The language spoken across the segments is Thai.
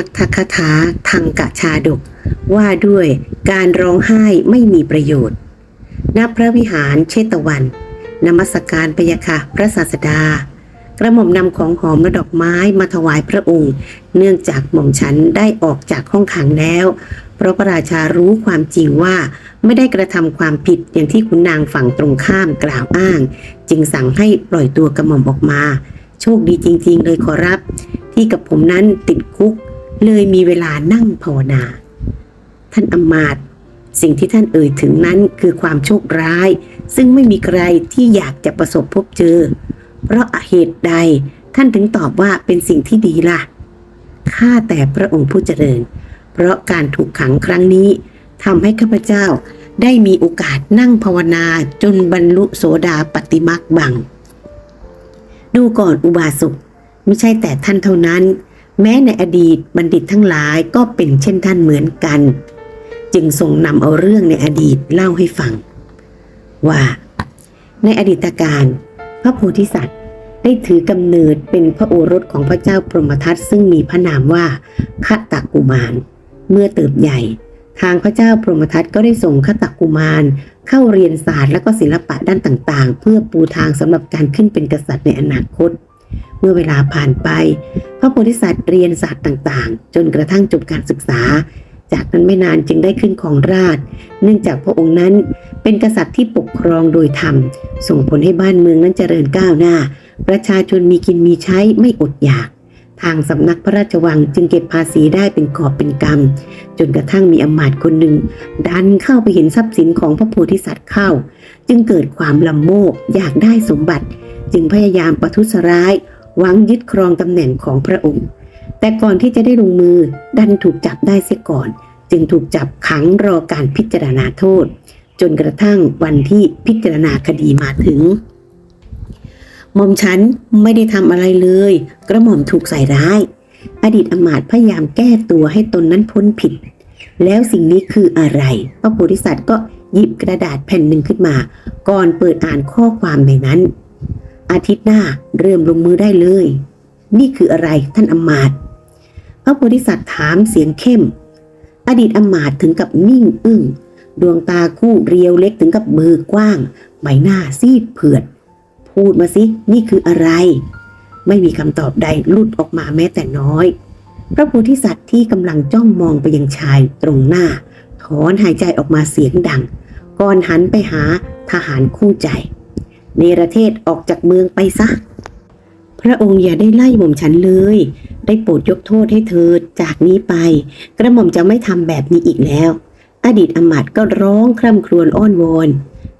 อัตถคถาทางกะชาดก ว่าด้วยการร้องไห้ไม่มีประโยชน์ ณ พระวิหารเชตวัน นมัสการพยาค่ะพระศาสดา กระหม่อมนำของหอมและดอกไม้มาถวายพระองค์ เนื่องจากหม่อมฉันได้ออกจากห้องขังแล้ว เพราะพระราชารู้ความจริงว่าไม่ได้กระทำความผิดอย่างที่คุณนางฝั่งตรงข้ามกล่าวอ้าง จึงสั่งให้ปล่อยตัวกระหม่อมออกมา โชคดีจริง ๆ เลยขอรับที่กับผมนั้นติดคุก เลยมีเวลานั่งภาวนา ท่านอำมาตย์สิ่งที่ท่านเอ่ยถึงนั้นคือความโชคร้าย ซึ่งไม่มีใครที่อยากจะประสบพบเจอ เพราะเหตุใดท่านถึงตอบว่าเป็นสิ่งที่ดีล่ะข้าแต่พระองค์ผู้เจริญ เพราะการถูกขังครั้งนี้ทำให้ข้าพเจ้าได้มีโอกาสนั่งภาวนาจนบรรลุโสดาปฏิมักบัง ดูก่อนอุบาสกไม่ใช่แต่ท่านเท่านั้น แม้ในอดีตบัณฑิตทั้งหลายก็เป็นเช่นท่านเหมือนกัน จึงทรงนำเอาเรื่องในอดีตเล่าให้ฟัง ว่า ในอดีตการพระโพธิสัตว์ได้ถือกำเนิดเป็นพระโอรสของพระเจ้าพรหมทัตซึ่งมีพระนามว่าคตกุมาร เมื่อเติบใหญ่ ทางพระเจ้าพรหมทัตก็ได้ส่งคตกุมาร เข้าเรียนศาสตร์และก็ศิลปะด้านต่างๆ เพื่อปูทางสำหรับการขึ้นเป็นกษัตริย์ในอนาคต เมื่อเวลาผ่านไป พระโพธิสัตว์เรียนศาสตร์ต่างๆ จนกระทั่งจบการศึกษา จากนั้นไม่นานจึงได้ขึ้นของราช เนื่องจากพระองค์นั้นเป็นกษัตริย์ที่ปกครองโดยธรรม ส่งผลให้บ้านเมืองนั้นเจริญก้าวหน้า ประชาชนมีกินมีใช้ไม่อดอยาก ทางสำนักพระราชวังจึงเก็บภาษีได้เป็นกอบเป็นกำจนกระทั่งมีอำมาตย์คนหนึ่ง ดันเข้าไปเห็นทรัพย์สินของพระโพธิสัตว์เข้า จึงเกิดความลำโมบอยากได้สมบัติ จึงพยายามประทุษร้ายหวังยึดครองตำแหน่งของพระองค์ แต่ก่อนที่จะได้ลงมือดันถูกจับได้เสียก่อน จึงถูกจับขังรอการพิจารณาโทษ จนกระทั่งวันที่พิจารณาคดีมาถึงหม่อมฉันไม่ได้ทำอะไรเลย กระหม่อมถูกใส่ร้าย อดีตอมาตย์พยายามแก้ตัวให้ตนนั้นพ้นผิด แล้วสิ่งนี้คืออะไรพระโพธิสัตว์ก็หยิบกระดาษแผ่นหนึ่งขึ้นมา ก่อนเปิดอ่านข้อความในนั้น อาทิตย์หน้าเริ่มลงมือได้เลย นี่คืออะไรท่านอมาตพระโพธิสัตว์ถามเสียงเข้ม อดีตอมาตถึงกับนิ่งอึ้งดวงตาคู่เรียวเล็กถึงกับเบือกว้างใบหน้าซีดเผือด พูดมาสิ นี่คืออะไร ไม่มีคำตอบใดลุดออกมาแม้แต่น้อย พระโพธิสัตว์ที่กำลังจ้องมองไปยังชายตรงหน้า ถอนหายใจออกมาเสียงดัง ก่อนหันไปหาทหารคู่ใจ เนรเทศออกจากเมืองไปซะ พระองค์อย่าได้ไล่หม่อมฉันเลย ได้โปรดยกโทษให้เธอจากนี้ไป กระหม่อมจะไม่ทำแบบนี้อีกแล้ว อดีตอมาตย์ก็ร้องคร่ำครวญอ้อนวอน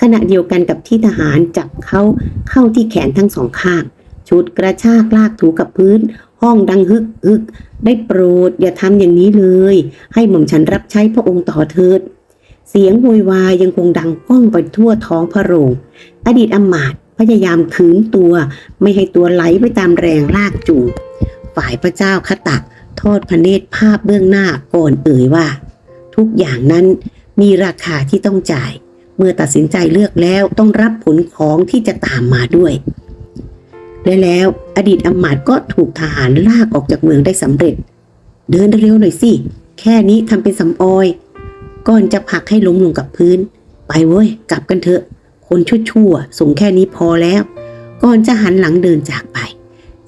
ขณะเดียวกันกับที่ทหารจับเขาเข้าที่แขนทั้งสองข้างชุดกระชากลากถูกับพื้น ห้องดังฮึกฮึก ได้โปรดอย่าทำอย่างนี้เลย ให้หม่อมฉันรับใช้พระองค์ต่อเถิด เสียงโวยวายยังคงดังก้องไปทั่วท้องพระโรง อดีตอมาตย์พยายามขืนตัว ไม่ให้ตัวไหลไปตามแรงลากจูงฝ่ายพระเจ้าคตะทอดพระเนตรภาพเบื้องหน้าก่อนเอ่ยว่า ทุกอย่างนั้นมีราคาที่ต้องจ่าย เมื่อตัดสินใจเลือกแล้วต้องรับผลของที่จะตามมาด้วย และแล้วอดีตอมาตย์ก็ถูกทหารลากออกจากเมืองได้สำเร็จ เดินเร็วหน่อยสิ แค่นี้ทำเป็นสำออย ก่อนจะผลักให้ล้มลงกับพื้น ไปเว้ย กลับกันเถอะ คนชั่วๆส่งแค่นี้พอแล้ว ก่อนจะหันหลังเดินจากไป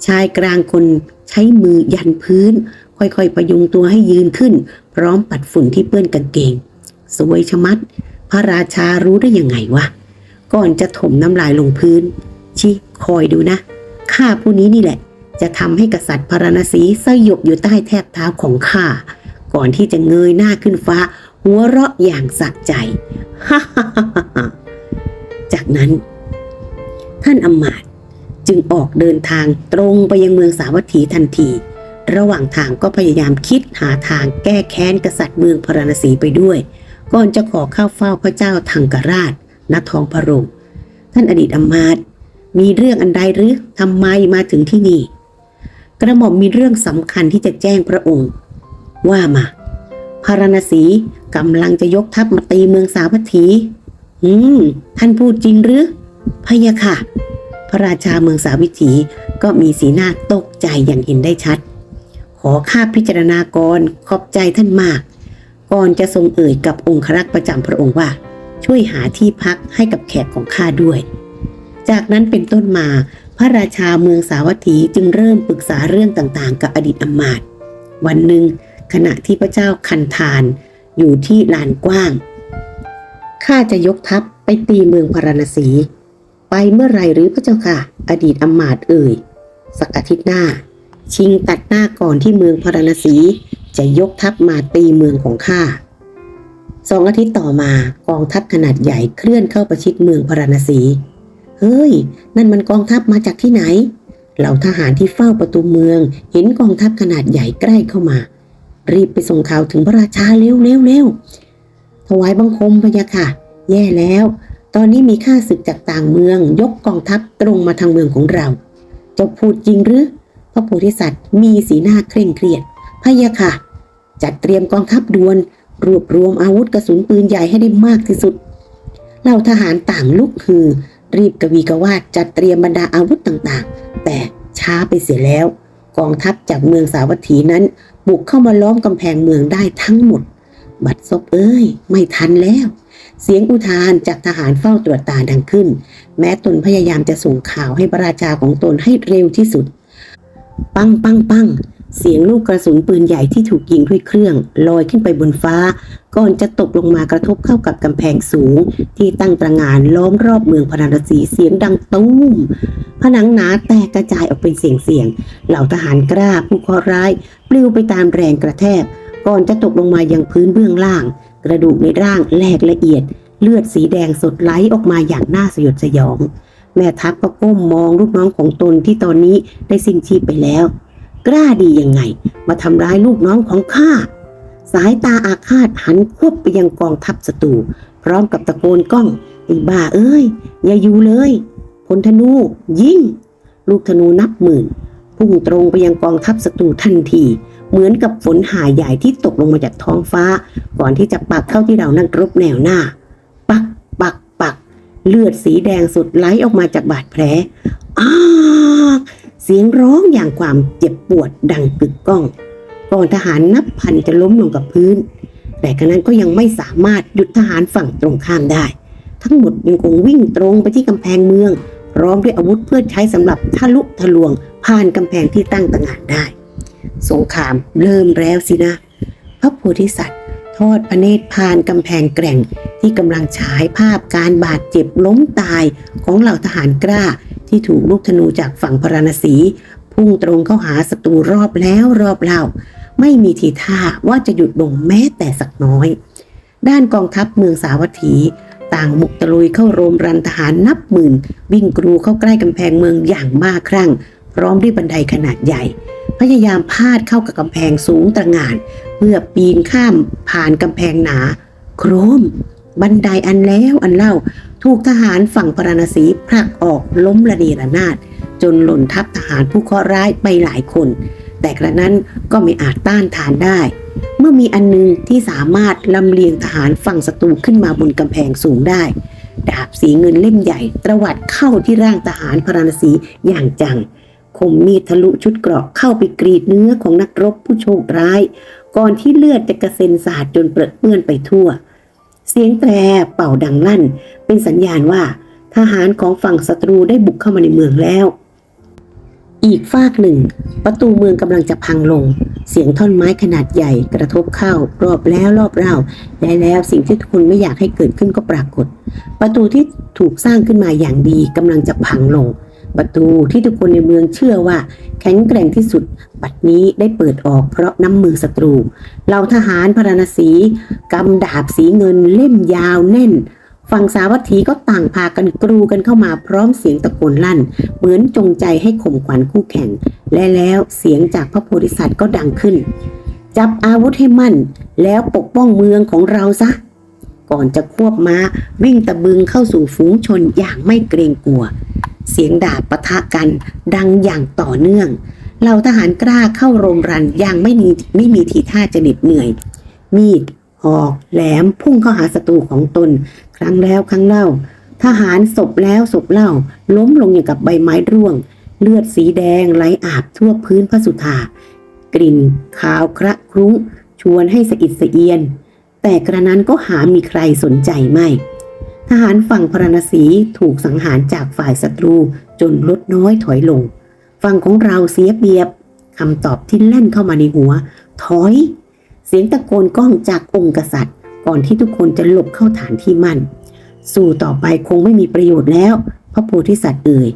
ชายกลางคนใช้มือยันพื้น ค่อยๆประยุงตัวให้ยืนขึ้น พร้อมปัดฝุ่นที่เปื้อนกางเกง สวยชะมัด พระราชารู้ได้ยังไงวะ ก่อนจะถมน้ำลายลงพื้นชิคอยดูนะ ข้าผู้นี้นี่แหละ จะทำให้กษัตริย์พาราณสีสยบอยู่ใต้แทบเท้าของข้า ก่อนที่จะเงยหน้าขึ้นฟ้า หัวเราะอย่างสะใจฮ่าฮ่าฮ่าฮ่าจากนั้น ท่านอมาตจึงออกเดินทางตรงไปยังเมืองสาวัตถีทันที ระหว่างทางก็พยายามคิดหาทางแก้แค้นกษัตริย์เมืองพาราณสีไปด้วย ก่อนจะขอเข้าเฝ้าพระเจ้าทังกราชณทองพระโรงท่านอดีตอมาตมีเรื่องอันใดหรือทำไมมาถึงที่นี่ กระหม่อมมีเรื่องสำคัญที่จะแจ้งพระองค์ ว่ามา พาราณสีกำลังจะยกทัพมาตีเมืองสาวัตถี อืม ท่านพูดจริงหรือพะยะค่ะ พระราชาเมืองสาวิถีก็มีสีหน้าตกใจอย่างเห็นได้ชัด ขอข้าพิจารณาก่อนขอบใจท่านมาก ก่อนจะทรงเอ่ยกับองครักษ์ประจำพระองค์ว่า ช่วยหาที่พักให้กับแขกของข้าด้วย จากนั้นเป็นต้นมา พระราชาเมืองสาวัตถีจึงเริ่มปรึกษาเรื่องต่างๆ กับอดีตอำมาตย์วันหนึ่ง ขณะที่พระเจ้าคันธานอยู่ที่ลานกว้าง ข้าจะยกทัพไปตีเมืองพาราณสี ไปเมื่อไรหรือพระเจ้าค่ะ อดีตอมาตเอ่ย สักอาทิตย์หน้า ชิงตัดหน้าก่อนที่เมืองพาราณสี จะยกทัพมาตีเมืองของข้าสองอาทิตย์ต่อมากองทัพขนาดใหญ่เคลื่อนเข้าประชิดเมืองพาราณสี เฮ้ย นั่นมันกองทัพมาจากที่ไหน เหล่าทหารที่เฝ้าประตูเมืองเห็นกองทัพขนาดใหญ่ใกล้เข้ามา รีบไปส่งข่าวถึงพระราชาเร็วเร็วเร็วถวายบังคมพะยะค่ะ แย่แล้ว ตอนนี้มีข้าศึกจากต่างเมือง ยกกองทัพตรงมาทางเมืองของเราเจ้าพูดจริงหรือ พระโพธิสัตว์มีสีหน้าเคร่งเครียดพะยะค่ะ จัดเตรียมกองทัพด่วน รวบรวมอาวุธกระสุนปืนใหญ่ให้ได้มากที่สุดเหล่าทหารต่างลุกฮือ รีบกวีกวาดจัดเตรียมบรรดาอาวุธต่างๆ แต่ช้าไปเสียแล้ว กองทัพจากเมืองสาวัตถีนั้น บุกเข้ามาล้อมกำแพงเมืองได้ทั้งหมด บัดซบเอ้ย ไม่ทันแล้ว เสียงอุทานจากทหารเฝ้าตรวจตาดังขึ้น แม้ตนพยายามจะส่งข่าวให้พระราชาของตนให้เร็วที่สุด ปังปังปัง เสียงลูกกระสุนปืนใหญ่ที่ถูกยิงด้วยเครื่องลอยขึ้นไปบนฟ้า ก่อนจะตกลงมากระทบเข้ากับกำแพงสูง ที่ตั้งตระหงานล้อมรอบเมืองพาราณสีเสียงดังตุ้ม ผนังหนาแตกกระจายออกเป็นเสียงๆเหล่าทหารกล้าผู้เคราะห์ร้าย ปลิวไปตามแรงกระแทก ก่อนจะตกลงมายังพื้นเบื้องล่าง กระดูกในร่างแหลกละเอียด เลือดสีแดงสดไหลออกมาอย่างน่าสยดสยอง แม่ทัพก็ก้มมองลูกน้องของตนที่ตอนนี้ได้สิ้นชีพไปแล้ว กล้าดียังไง มาทำร้ายลูกน้องของข้า สายตาอาฆาตหันควบไปยังกองทัพศัตรูพร้อมกับตะโกนก้องไอ้บ้าเอ้ย อย่าอยู่เลยพลธนูยิงลูกธนูนับหมื่นพุ่งตรงไปยังกองทัพศัตรูทันที เหมือนกับฝนหาใหญ่ที่ตกลงมาจากท้องฟ้า ก่อนที่จะปักเข้าที่เรานักรบแนวหน้า ปักปักปัก เลือดสีแดงสุดไหลออกมาจากบาดแผลอ้าก เสียงร้องอย่างความเจ็บปวดดังกึกก้องก่อนทหารนับพันจะล้มลงกับพื้น แต่กระนั้นก็ยังไม่สามารถหยุดทหารฝั่งตรงข้ามได้ ทั้งหมดยังคงวิ่งตรงไปที่กำแพงเมืองพร้อมด้วยอาวุธเพื่อใช้สำหรับทะลุทะลวง ผ่านกำแพงที่ตั้งตระหง่านได้ สงครามเริ่มแล้วสินะ พระโพธิสัตว์ ทอดพระเนตรผ่านกำแพงแกร่งที่กำลังฉายภาพการบาดเจ็บล้มตายของเหล่าทหารกล้า ที่ถูกลูกธนูจากฝั่งพราณสี พุ่งตรงเข้าหาศัตรูรอบแล้วรอบเล่า ไม่มีทีท่าว่าจะหยุดลงแม้แต่สักน้อย ด้านกองทัพเมืองสาวัตถี ต่างบุกตะลุยเข้าโรมรันทหารนับหมื่น วิ่งกรูเข้าใกล้กำแพงเมืองอย่างบ้าคลั่งพร้อมด้วยบันไดขนาดใหญ่ พยายามพาดเข้ากับกำแพงสูงตระหง่าน เพื่อปีนข้ามผ่านกำแพงหนา โครมบันไดอันแล้วอันเล่า ถูกทหารฝั่งพราณสีผลักออกล้มระเนระนาด จนหล่นทับทหารผู้เคราะห์ร้ายไปหลายคน แต่กระนั้นก็ไม่อาจต้านทานได้ เมื่อมีอันหนึงที่สามารถลำเลียงทหารฝั่งศัตรูขึ้นมาบนกำแพงสูงได้ดาบสีเงินเล่มใหญ่ตรวัดเข้าที่ร่างทหารพราณสีอย่างจัง คมมีดทะลุชุดเกราะเข้าไปกรีดเนื้อของนักรบผู้โชคร้าย ก่อนที่เลือดจะกระเซ็นสาดจนเปื้อนไปทั่ว เสียงแตรเป่าดังลั่น เป็นสัญญาณว่า ทหารของฝั่งศัตรูได้บุกเข้ามาในเมืองแล้ว อีกฝากหนึ่ง ประตูเมืองกำลังจะพังลง เสียงท่อนไม้ขนาดใหญ่กระทบเข้ารอบแล้วรอบเล่าและแล้วสิ่งที่ทุกคนไม่อยากให้เกิดขึ้นก็ปรากฏ ประตูที่ถูกสร้างขึ้นมาอย่างดีกำลังจะพังลง ประตูที่ทุกคนในเมืองเชื่อว่า แข็งแกร่งที่สุด บัดนี้ได้เปิดออกเพราะน้ำมือศัตรูเหล่าทหารพราณสีกำดาบสีเงินเล่มยาวแน่นฝั่งสาวัตถีก็ต่างพากันกรูกันเข้ามาพร้อมเสียงตะโกนลั่น เหมือนจงใจให้ข่มขวัญคู่แข่ง และแล้วเสียงจากพระโพธิสัตว์ก็ดังขึ้น จับอาวุธให้มั่น แล้วปกป้องเมืองของเราซะ ก่อนจะควบม้าวิ่งตะบึงเข้าสู่ฝูงชนอย่างไม่เกรงกลัว เสียงด่าปะทะกัน ดังอย่างต่อเนื่องเหล่าทหารกล้าเข้าโรมรันอย่างไม่มีไม่มีทีท่าจะเหน็ดเหนื่อย มีดหอกแหลมพุ่งเข้าหาศัตรูของตน ครั้งแล้วครั้งเล่า ทหารศพแล้วศพเล่า ล้มลงอย่างกับใบไม้ร่วง เลือดสีแดงไหลอาบทั่วพื้นพระสุธากลิ่นขาวคระครุ้งชวนให้สะอิดสะเอียน แต่กระนั้นก็หามีใครสนใจไม่ ทหารฝั่งพระนศีถูกสังหารจากฝ่ายศัตรูจนลดน้อยถอยลง ฝั่งของเราเสียเปรียบคำตอบที่แล่นเข้ามาในหัว ถอย เสียงตะโกนก้องจากองค์กษัตริย์ ก่อนที่ทุกคนจะหลบเข้าฐานที่มั่น สู่ต่อไปคงไม่มีประโยชน์แล้ว พระโพธิสัตว์เอ่ย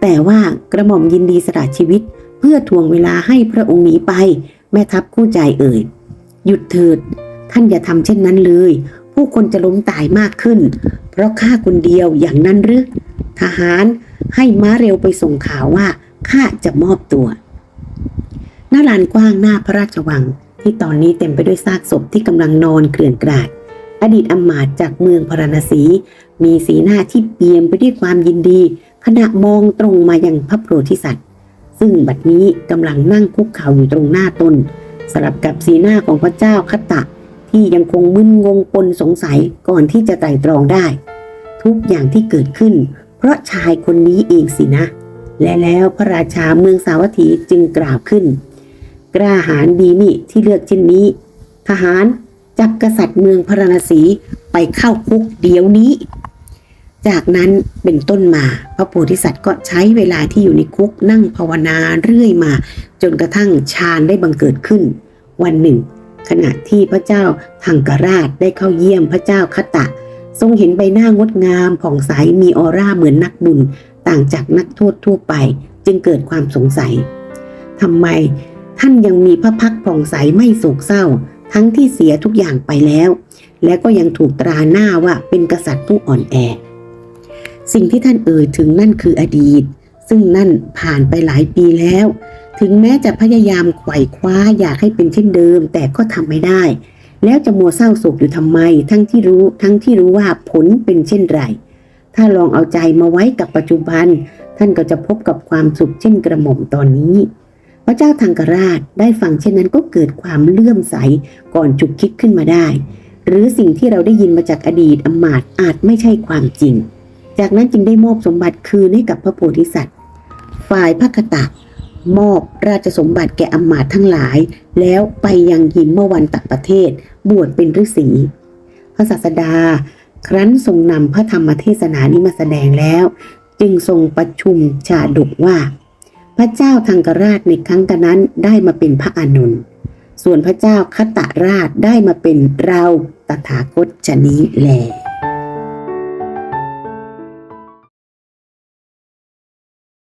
แต่ว่ากระหม่อมยินดีสละชีวิต เพื่อทวงเวลาให้พระองค์หนีไป แม่ทัพคู่ใจเอ่ย หยุดเถิด ท่านอย่าทำเช่นนั้นเลย ผู้คนจะล้มตายมากขึ้น เพราะข้าคนเดียวอย่างนั้นหรือทหารให้ม้าเร็วไปส่งข่าวว่าข้าจะมอบตัวหน้าลานกว้างหน้าพระราชวัง ที่ตอนนี้เต็มไปด้วยซากศพที่กำลังนอนเกลื่อนกลาด อดีตอำมาตย์จากเมืองพาราณสี มีสีหน้าที่เปี่ยมไปด้วยความยินดี ขณะมองตรงมายังพระโพธิสัตว์ ซึ่งบัดนี้กำลังนั่งคุกเข่าอยู่ตรงหน้าตนสลับกับสีหน้าของพระเจ้าคตะ ที่ยังคงมึนงงปนสงสัยก่อนที่จะไตร่ตรองได้ ทุกอย่างที่เกิดขึ้น เพราะชายคนนี้เองสินะ และแล้วพระราชาเมืองสาวัตถีจึงกล่าวขึ้น กล้าหาญดีนี่ที่เลือกเช่นนี้ ทหารจับกษัตริย์เมืองพราณสีไปเข้าคุกเดี๋ยวนี้ จากนั้นเป็นต้นมาพระโพธิสัตว์ก็ใช้เวลาที่อยู่ในคุกนั่งภาวนาเรื่อยมา จนกระทั่งฌานได้บังเกิดขึ้น วันหนึ่ง ขณะที่พระเจ้าทังกราชได้เข้าเยี่ยมพระเจ้าคตะ ทรงเห็นใบหน้างดงามผ่องใสมีออร่าเหมือนนักบุญ ต่างจากนักโทษทั่วไป จึงเกิดความสงสัยทำไมท่านยังมีพระพักผ่องใสไม่โศกเศร้า ทั้งที่เสียทุกอย่างไปแล้ว และก็ยังถูกตราหน้าว่าเป็นกษัตริย์ผู้อ่อนแอ สิ่งที่ท่านเอ่ยถึงนั่นคืออดีต ซึ่งนั่นผ่านไปหลายปีแล้ว ถึงแม้จะพยายามไขว่คว้าอยากให้เป็นเช่นเดิม แต่ก็ทำไม่ได้ แล้วจะมัวเศร้าโศกอยู่ทำไม ทั้งที่รู้ทั้งที่รู้ว่าผลเป็นเช่นไร ถ้าลองเอาใจมาไว้กับปัจจุบัน ท่านก็จะพบกับความสุขเช่นกระหม่อมตอนนี้ พระเจ้าทางกราชได้ฟังเช่นนั้นก็เกิดความเลื่อมใสก่อนจุกคิดขึ้นมาได้ หรือสิ่งที่เราได้ยินมาจากอดีตอมาตย์อาจไม่ใช่ความจริง จากนั้นจึงได้มอบสมบัติคืนให้กับพระโพธิสัตว์ ฝ่ายพระคตะ มอบราชสมบัติแก่อำมาตย์ทั้งหลาย แล้วไปยังหิมเมื่อวันตักประเทศ บวชเป็นฤาษีพระศาสดา ครั้นทรงนำพระธรรมเทศนานี้มาแสดงแล้ว จึงทรงประชุมชาดกว่า พระเจ้าทังกราชในครั้งกันนั้นได้มาเป็นพระอานนท์ส่วนพระเจ้าคตราชได้มาเป็นเราตถาคตชนี้แล